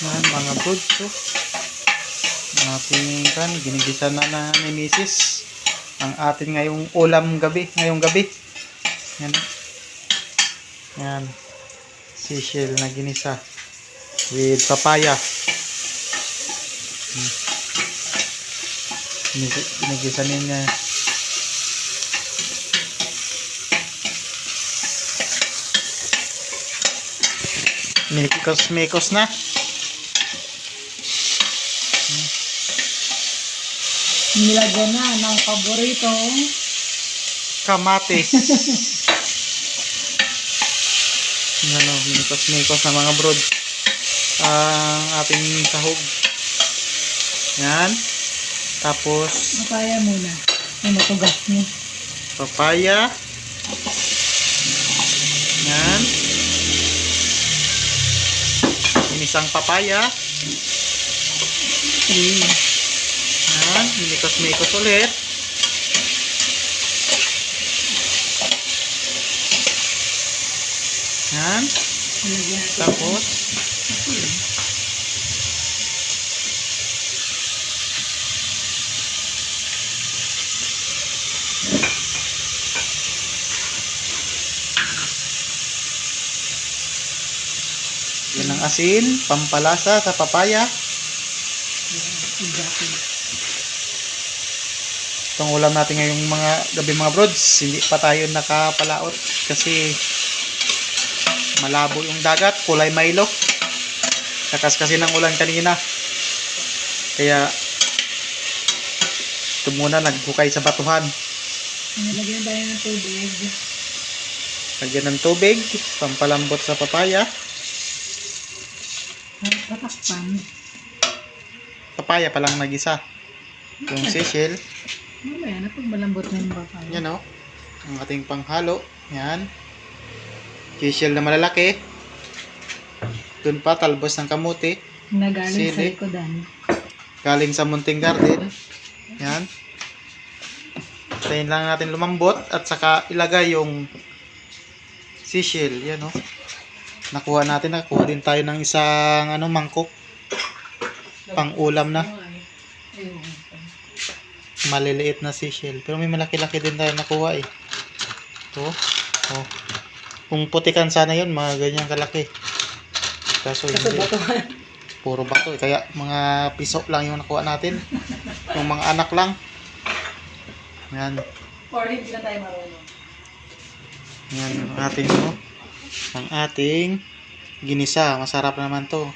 Yan, mga. Ang ating kan, ginigisa na na ni Mrs. Ang ating ngayong ulam gabi, ngayong gabi. Yan. Yan. Seashell na ginisa. With papaya. Hmm. Ginigisa niya. Mikos-mikos na. Nilagyan na ng paboritong Kamatis. ano, mikos-mikos na mga brod. Ang ating sahog. Yan. Tapos, papaya muna. Yung matugas niya. papaya. Yan. Inisang papaya. Okay. Yan. Mikos-mikos ulit. Yan. Tapos, yan ang asin, pampalasa sa papaya. Exactly. Itong ulam natin ngayong mga gabi mga brods, hindi pa tayo nakapalaot kasi malabo yung dagat, kulay Milo. Lakas kasi ng ulan kanina. Kaya ito muna naghukay sa batuhan. Nilagyan tayo ng tubig. Lagyan ng tubig, pampalambot sa papaya. At tatakpan. Papaya pa lang nagisa. Yung sishil, Mamaya na pag malambot na yung papaya. yan o. Ang ating panghalo. Yan. Sishil na malalaki. Doon pa, talbos ng kamuti. Nagaling sa Sili. likodan. Galing sa Munting Garden. Yan. Tayin lang natin lumambot at saka ilagay yung sishil. Yan o. Nakuha natin. Nakuha din tayo ng isang ano, mangkok. Pang ulam na. Ayun. Maliliit na sishil. Pero may malaki-laki din tayo nakuha eh. Ito. Oh. Kung putikan sana yun, mga ganyan kalaki. Kaso Kaso hindi. batuhan. Puro bato. eh. Kaya mga piso lang yung nakuha natin. Yung mga anak lang. Yan. Or hindi na tayo marunong. Yan yung ating ano, ang ating ginisa. Masarap naman to.